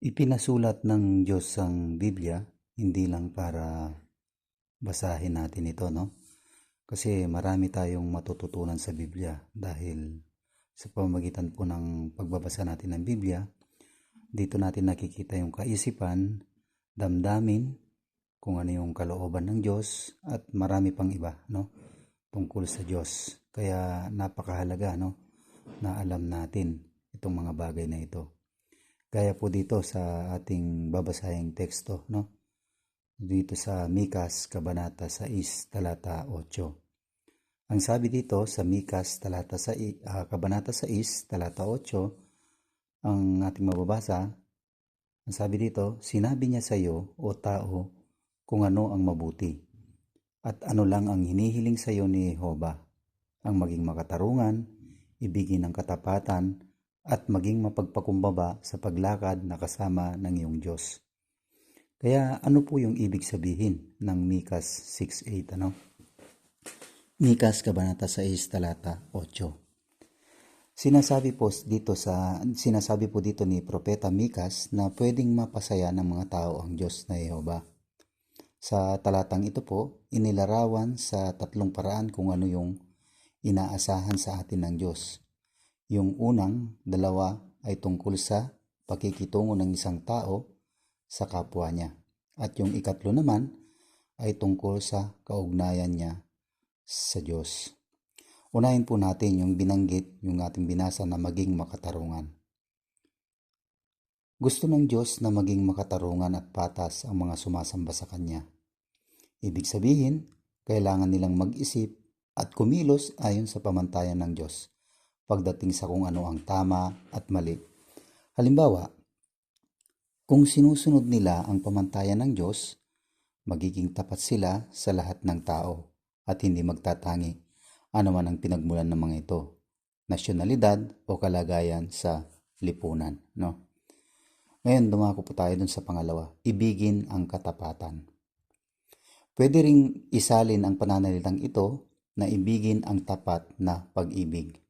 Ipinasulat ng Diyos ang Biblia, hindi lang para basahin natin ito, no? Kasi marami tayong matututunan sa Biblia dahil sa pamamagitan po ng pagbabasa natin ng Biblia, dito natin nakikita yung kaisipan, damdamin, kung ano yung kalooban ng Diyos at marami pang iba, no? Tungkol sa Diyos. Kaya napakahalaga, no? Na alam natin itong mga bagay na ito. Gaya po dito sa ating babasahing teksto, no? Dito sa Mikas, Kabanata 6, Talata 8. Ang sabi dito sa Mikas, talata sa, uh, Kabanata 6, Talata 8, ang ating mababasa, ang sabi dito, sinabi niya sa iyo, o tao, kung ano ang mabuti, at ano lang ang hinihiling sa iyo ni Jehovah, ang maging makatarungan, ibigin ang katapatan, at maging mapagpakumbaba sa paglakad na kasama ng iyong Diyos. Kaya ano po yung ibig sabihin ng Mikas 6.8 ano? Mikas Kabanata 6 talata 8. Sinasabi po dito sa sinasabi po dito ni propeta Mikas na pwedeng mapasaya ng mga tao ang Diyos na Jehova. Sa talatang ito po, inilarawan sa tatlong paraan kung ano yung inaasahan sa atin ng Diyos. Yung unang dalawa ay tungkol sa pakikitungo ng isang tao sa kapwa niya. At yung ikatlo naman ay tungkol sa kaugnayan niya sa Diyos. Unahin po natin yung binanggit, yung ating binasa na maging makatarungan. Gusto ng Diyos na maging makatarungan at patas ang mga sumasamba sa Kanya. Ibig sabihin, kailangan nilang mag-isip at kumilos ayon sa pamantayan ng Diyos pagdating sa kung ano ang tama at mali. Halimbawa, kung sinusunod nila ang pamantayan ng Diyos, magiging tapat sila sa lahat ng tao at hindi magtatangi anuman ang pinagmulan ng mga ito, nasyonalidad o kalagayan sa lipunan. No? Ngayon, dumako po tayo dun sa pangalawa, ibigin ang katapatan. Pwede ring isalin ang pananalitang ito na ibigin ang tapat na pag-ibig.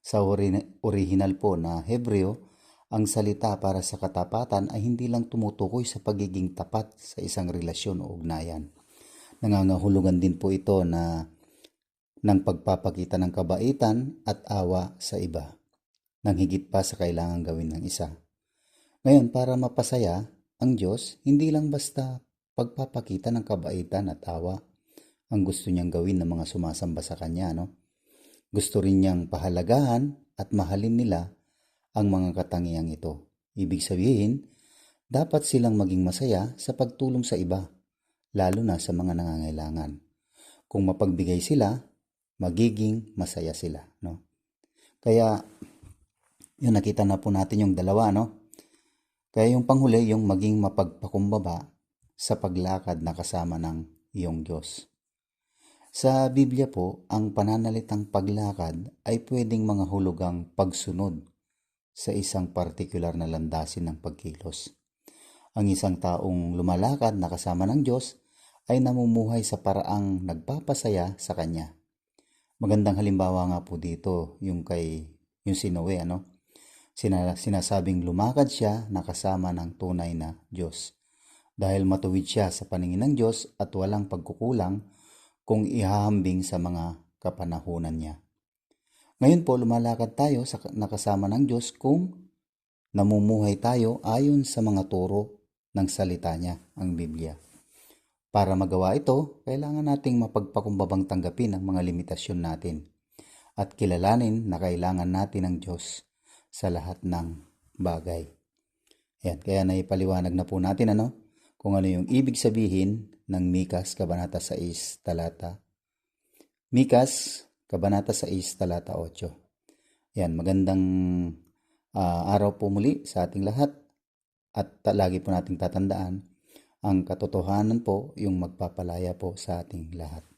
Sa original po na Hebreo, ang salita para sa katapatan ay hindi lang tumutukoy sa pagiging tapat sa isang relasyon o ugnayan. Nangangahulugan din po ito na ng pagpapakita ng kabaitan at awa sa iba, nang higit pa sa kailangan gawin ng isa. Ngayon, para mapasaya ang Diyos, hindi lang basta pagpapakita ng kabaitan at awa ang gusto niyang gawin ng mga sumasamba sa Kanya, no? Gusto rin niyang pahalagahan at mahalin nila ang mga katangiang ito. Ibig sabihin, dapat silang maging masaya sa pagtulong sa iba, lalo na sa mga nangangailangan. Kung mapagbigay sila, magiging masaya sila. No? Kaya, yun nakita na po natin yung dalawa, no? Kaya yung panghuli, yung maging mapagpakumbaba sa paglakad na kasama ng iyong Diyos. Sa Biblia po, ang pananalitang paglakad ay pwedeng mga hulugang pagsunod sa isang partikular na landasin ng pagkilos. Ang isang taong lumalakad na kasama ng Diyos ay namumuhay sa paraang nagpapasaya sa Kanya. Magandang halimbawa nga po dito yung kay yung si Noe, ano? Sina, sinasabing lumakad siya na kasama ng tunay na Diyos. Dahil matuwid siya sa paningin ng Diyos at walang pagkukulang kung ihahambing sa mga kapanahunan niya. Ngayon po, lumalakad tayo sa nakasama ng Diyos kung namumuhay tayo ayon sa mga turo ng salita niya, ang Biblia. Para magawa ito, kailangan nating mapagpakumbabang tanggapin ang mga limitasyon natin at kilalanin na kailangan natin ng Diyos sa lahat ng bagay. Yan, kaya naipaliwanag na po natin ano, kung ano yung ibig sabihin ng Mikas Kabanata 6 talata. Mikas Kabanata 6 talata 8. Yan, magandang uh, araw po muli sa ating lahat at lagi po nating tatandaan ang katotohanan po yung magpapalaya po sa ating lahat.